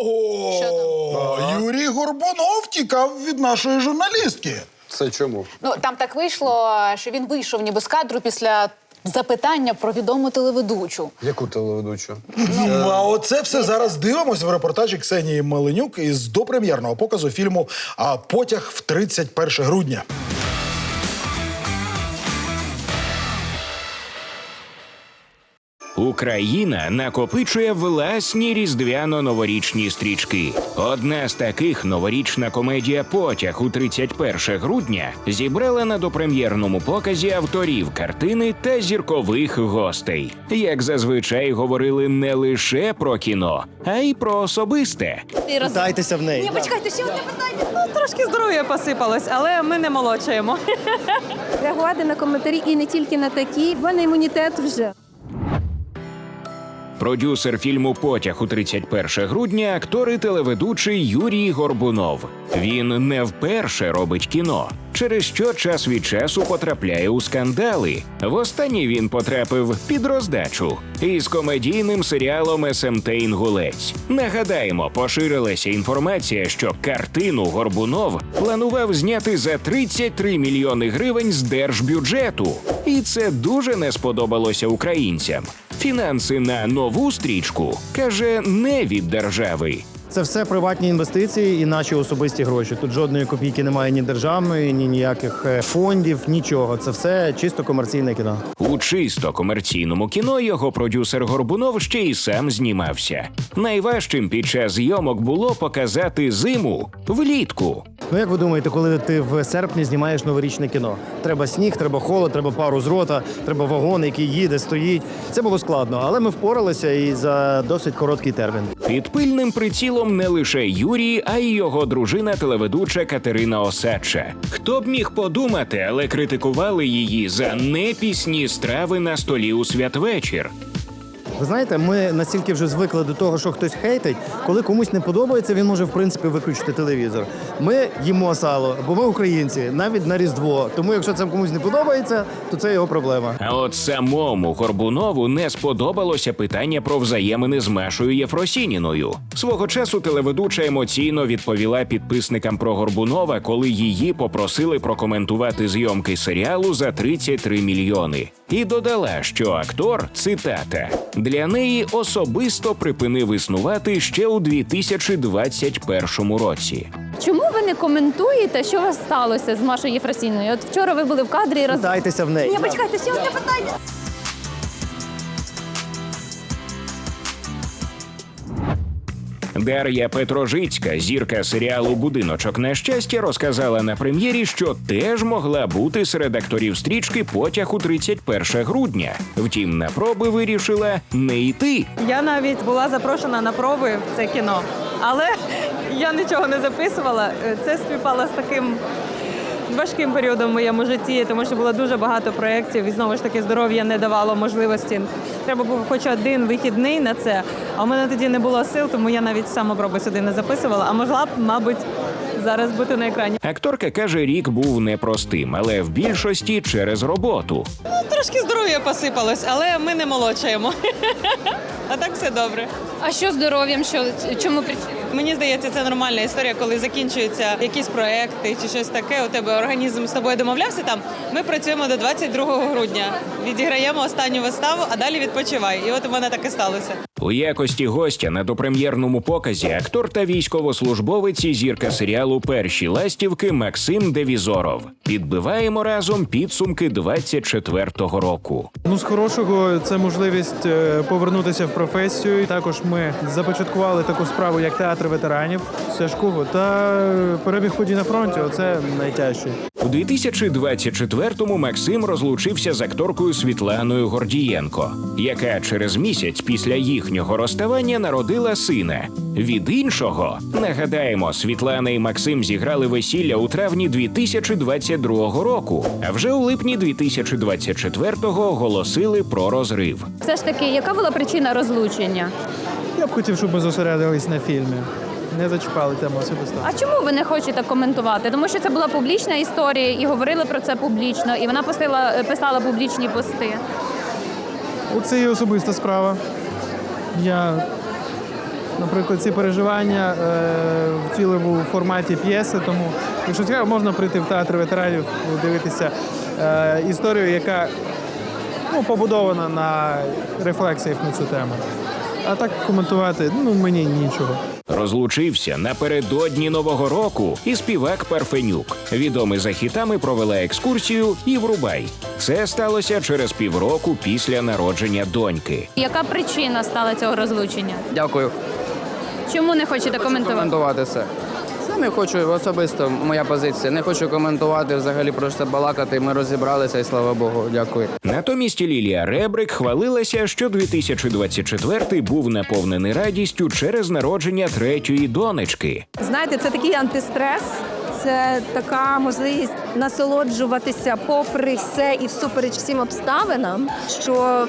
Ого! Юрій Горбунов тікав від нашої журналістки. Це чому? Ну там так вийшло, що він вийшов ніби з кадру після запитання про відому телеведучу. Яку телеведучу? Ну, а оце все зараз дивимося в репортажі Ксенії Маленюк із допрем'єрного показу фільму «А потяг в 31 грудня. Україна накопичує власні різдвяно-новорічні стрічки. Одна з таких новорічна комедія Потяг у 31 грудня зібрала на допрем'єрному показі авторів картини та зіркових гостей. Як зазвичай говорили не лише про кіно, а й про особисте. Дайтеся в неї. Ні, почекайте, ще одне питання. Ну, трошки здоров'я посипалось, але ми не молодшаємо. реагувати на коментарі і не тільки на такі, в мене імунітет вже. Продюсер фільму Потяг у 31 грудня актор і телеведучий Юрій Горбунов. Він не вперше робить кіно, через що час від часу потрапляє у скандали. Востаннє він потрапив під роздачу із комедійним серіалом СМТ Інгулець. Нагадаємо, поширилася інформація, що картину Горбунов планував зняти за 33 мільйони гривень з держбюджету, і це дуже не сподобалося українцям. Фінанси на нову стрічку каже не від держави. Це все приватні інвестиції і наші особисті гроші. Тут жодної копійки немає ні державної, ні ніяких е, фондів, нічого. Це все чисто комерційне кіно. У чисто комерційному кіно його продюсер Горбунов ще й сам знімався. Найважчим під час зйомок було показати зиму влітку. Ну як ви думаєте, коли ти в серпні знімаєш новорічне кіно? Треба сніг, треба холод, треба пару з рота, треба вагон, який їде, стоїть. Це було складно, але ми впоралися і за досить короткий термін. Під пильним прицілом не лише Юрій, а й його дружина телеведуча Катерина Осадча. Хто б міг подумати, але критикували її за непісні страви на столі у святвечір. Ви знаєте, ми настільки вже звикли до того, що хтось хейтить. Коли комусь не подобається, він може в принципі виключити телевізор. Ми їмо сало, бо ми українці, навіть на різдво. Тому, якщо це комусь не подобається, то це його проблема. А от самому Горбунову не сподобалося питання про взаємини з Машою Єфросініною. Свого часу телеведуча емоційно відповіла підписникам про Горбунова, коли її попросили прокоментувати зйомки серіалу за 33 мільйони. І додала, що актор цитата для неї особисто припинив існувати ще у 2021 році. Чому ви не коментуєте, що у вас сталося з Машою Єфросіною? От вчора ви були в кадрі і роз... Дайтеся в неї. Ні, почекайте, ще одне питання. Дар'я Петрожицька, зірка серіалу Будиночок на щастя, розказала на прем'єрі, що теж могла бути серед акторів стрічки потяг у 31 грудня. Втім, на проби вирішила не йти. Я навіть була запрошена на проби в це кіно, але я нічого не записувала. Це співпало з таким важким періодом в моєму житті, тому що було дуже багато проєктів, і знову ж таки здоров'я не давало можливості. Треба був хоч один вихідний на це. А у мене тоді не було сил, тому я навіть самопроби сюди не записувала. А могла б, мабуть, зараз бути на екрані. Акторка каже, рік був непростим, але в більшості через роботу. Ну, трошки здоров'я посипалось, але ми не молодшаємо. А так все добре. А що здоров'ям? Що чому причина? Мені здається, це нормальна історія, коли закінчуються якісь проекти чи щось таке. У тебе організм з тобою домовлявся там. Ми працюємо до 22 грудня. Відіграємо останню виставу, а далі відпочивай. І от у мене так і сталося. У якості гостя на допрем'єрному показі актор та військовослужбовець і зірка серіалу Перші ластівки Максим Девізоров. Підбиваємо разом підсумки 24-го року. Ну, з хорошого це можливість е, повернутися в професію. Також ми започаткували таку справу, як театр ветеранів Сяжкого та перебіг подій на фронті. Оце найтяжче. У 2024-му Максим розлучився з акторкою Світланою Гордієнко, яка через місяць після їхнього розставання народила сина. Від іншого нагадаємо, Світлана і Максим зіграли весілля у травні 2022 року, а вже у липні 2024-го оголосили про розрив. Все ж таки, яка була причина розлучення? Я б хотів, щоб ми зосередились на фільмі. Не зачіпали тему особисто. А чому ви не хочете коментувати? Тому що це була публічна історія і говорили про це публічно, і вона писала, писала публічні пости. Це є особиста справа. Я Наприклад, ці переживання е, втілив у форматі п'єси, тому якщо цікаво, можна прийти в театр ветеранів, дивитися е, історію, яка ну, побудована на рефлексіях на цю тему. А так коментувати ну мені нічого. Розлучився напередодні нового року і співак Парфенюк. Відомий за хітами провела екскурсію і врубай. Це сталося через півроку після народження доньки. Яка причина стала цього розлучення? Дякую. Чому не хочете коментувати? Коментувати це. Не хочу особисто моя позиція. Не хочу коментувати взагалі про це балакати. Ми розібралися і слава Богу. Дякую. Натомість Лілія Ребрик хвалилася, що 2024 був наповнений радістю через народження третьої донечки. Знаєте, це такий антистрес. Це така можливість насолоджуватися попри все і всупереч всім обставинам, що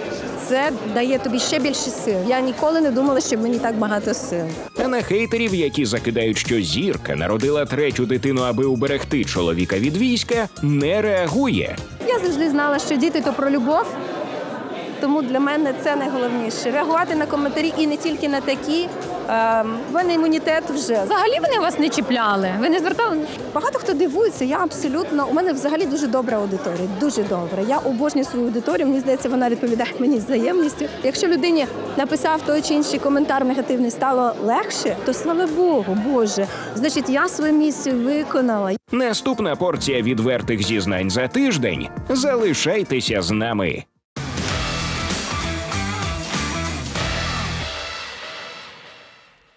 це дає тобі ще більше сил. Я ніколи не думала, що мені так багато сил. Та на хейтерів, які закидають, що зірка народила третю дитину, аби уберегти чоловіка від війська, не реагує. Я завжди знала, що діти то про любов. Тому для мене це найголовніше. Реагувати на коментарі і не тільки на такі. Ем, в мене імунітет вже. Взагалі вони вас не чіпляли. Ви не звертали? Багато хто дивується. Я абсолютно у мене взагалі дуже добра аудиторія. Дуже добра. Я обожнюю свою аудиторію. Мені здається, вона відповідає мені з взаємністю. Якщо людині написав той чи інший коментар негативний, стало легше, то слава Богу, Боже. Значить, я свою місію виконала. Наступна порція відвертих зізнань за тиждень. Залишайтеся з нами.